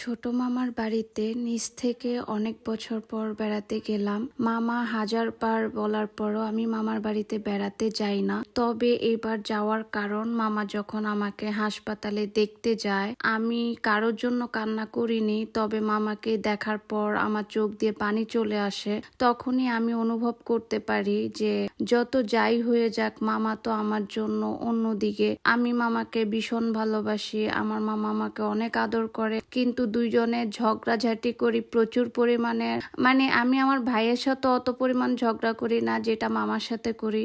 ছোট মামার বাড়িতে নিচ থেকে অনেক বছর পর বেড়াতে গেলাম। মামা হাজার বার বলার পরও আমি মামার বাড়িতে বেড়াতে যাই না। তবে এবার যাওয়ার কারণ মামা যখন আমাকে হাসপাতালে দেখতে যায়, আমি কারোর জন্য কান্না করিনি, তবে মামাকে দেখার পর আমার চোখ দিয়ে পানি চলে আসে। তখনই আমি অনুভব করতে পারি যে, যত যাই হয়ে যাক, মামা তো আমার জন্য অন্যদিকে। আমি মামাকে ভীষণ ভালোবাসি, আমার মামা আমাকে অনেক আদর করে, কিন্তু দুইজনে ঝগড়াঝাটি করি প্রচুর পরিমাণে। মানে আমি আমার ভাইয়ের সাথে অত পরিমাণ ঝগড়া করি না, যেটা মামার সাথে করি।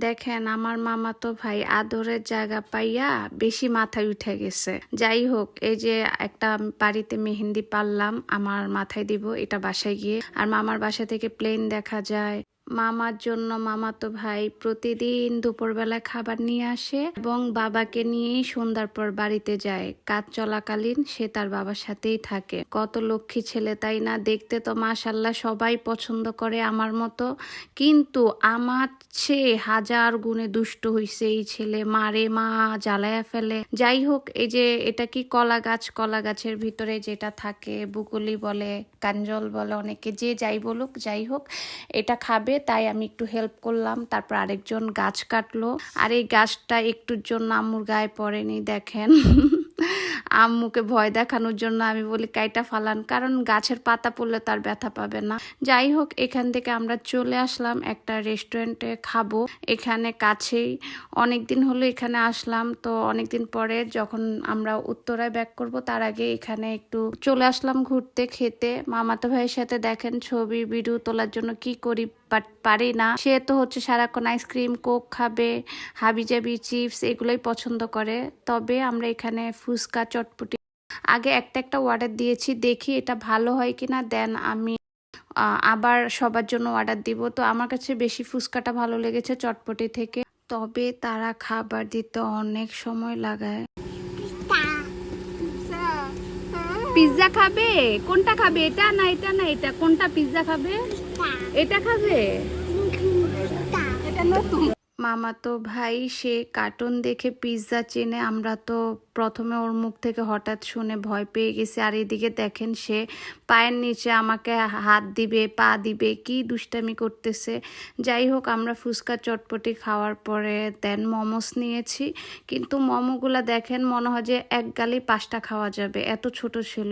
দেখেন, আমার মামা তো ভাই আদরের জায়গা পাইয়া বেশি মাথায় উঠে গেছে। যাই হোক, এই যে একটা বাড়িতে মেহেন্দি পারলাম আমার মাথায় দিব, এটা বাসায় গিয়ে। আর মামার বাসা থেকে প্লেন দেখা যায় মামার জন্য মামা তো ভাই প্রতিদিন দুপুরবেলা খাবার নিয়ে আসে এবং বাবাকে নিয়েই সন্ধ্যার পর বাড়িতে যায়। কাজ চলাকালীন সে তার বাবার সাথেই থাকে। কত লক্ষ্মী ছেলে, তাই না? দেখতে তো মাশাল্লাহ সবাই পছন্দ করে আমার মতো। কিন্তু আমার সে হাজার গুণে দুষ্ট হইছে এই ছেলে। মারে মা, জ্বালায়া ফেলে। যাই হোক, এই যে এটা কি কলা গাছ? কলা গাছের ভিতরে যেটা থাকে, বুকুলি বলে, কাঞ্জল বলে অনেকে, যে যাই বলুক, যাই হোক, এটা খাবে। তাই আমি একটু হেল্প করলাম। তারপর আরেকজন গাছ কাটলো। আর এই গাছটা একটুর জন্য আম্মুর গায়ে পড়েনি, দেখেন। আম্মুকে ভয় দেখানোর জন্য আমি বলি, কাইটা ফালান। কারণ গাছের পাতা পড়লে তার ব্যথা পাবে না। যাই হোক, এখান থেকে আমরা চলে আসলাম একটা রেস্টুরেন্টে খাব। এখানে কাছেই অনেক দিন হলো এখানে আসলাম। তো অনেক দিন পরে যখন আমরা উত্তরায় ব্যাক করব, তার আগে এখানে একটু চলে আসলাম ঘুরতে, খেতে। মামাতো ভাইয়ের সাথে দেখেন ছবি ভিডিও তোলার জন্য কি করি বাট পারি না। সে তো হচ্ছে সারাক্ষণ আইসক্রিম কোক খাবে হাবিজাবি চিপস এগুলোই পছন্দ করে। তবে আমরা এখানে ফুচকা চটপটি আগে একটা একটা অর্ডার দিয়েছি দেখি এটা ভালো হয় কিনা। দেন আমি আবার সবার জন্য অর্ডার দিব। তো আমার কাছে বেশি ফুচকাটা ভালো লেগেছে চটপটি থেকে। তবে তারা খাবার দিতে অনেক সময় লাগায়। পিৎজা খাবে? কোনটা খাবে? এটা না এটা না এটা? কোনটা পিৎজা খাবে? এটা খাবে? এটা নতুন। মামা তো ভাই, সে কার্টুন দেখে পিৎজা চেনে। আমরা তো প্রথমে ওর মুখ থেকে হঠাৎ শুনে ভয় পেয়ে গেছি। আর এদিকে দেখেন সে পায়ের নিচে আমাকে হাত দিবে, পা দিবে, কি দুষ্টামি করতেছে। যাই হোক, আমরা ফুচকা চটপটি খাওয়ার পরে দেন মোমোস নিয়েছি। কিন্তু মোমোগুলা দেখেন মনে হয় যে এক গালি পাঁচটা খাওয়া যাবে। এত ছোট ছিল,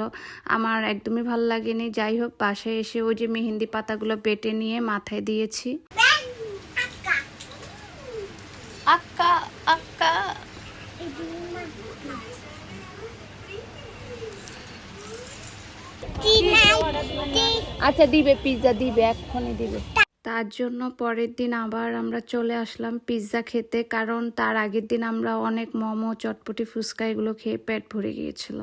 আমার একদমই ভালো লাগেনি। যাই হোক পাশে এসে ওই যে মেহেন্দি পাতাগুলো বেটে নিয়ে মাথায় দিয়েছি। আচ্ছা দিবে পিৎজা দিবে, এক্ষুনি দিবে। তার জন্য পরের দিন আবার আমরা চলে আসলাম পিৎজা খেতে, কারণ তার আগের দিন আমরা অনেক মোমো, চটপটি, ফুচকা এগুলো খেয়ে পেট ভরে গিয়েছিল।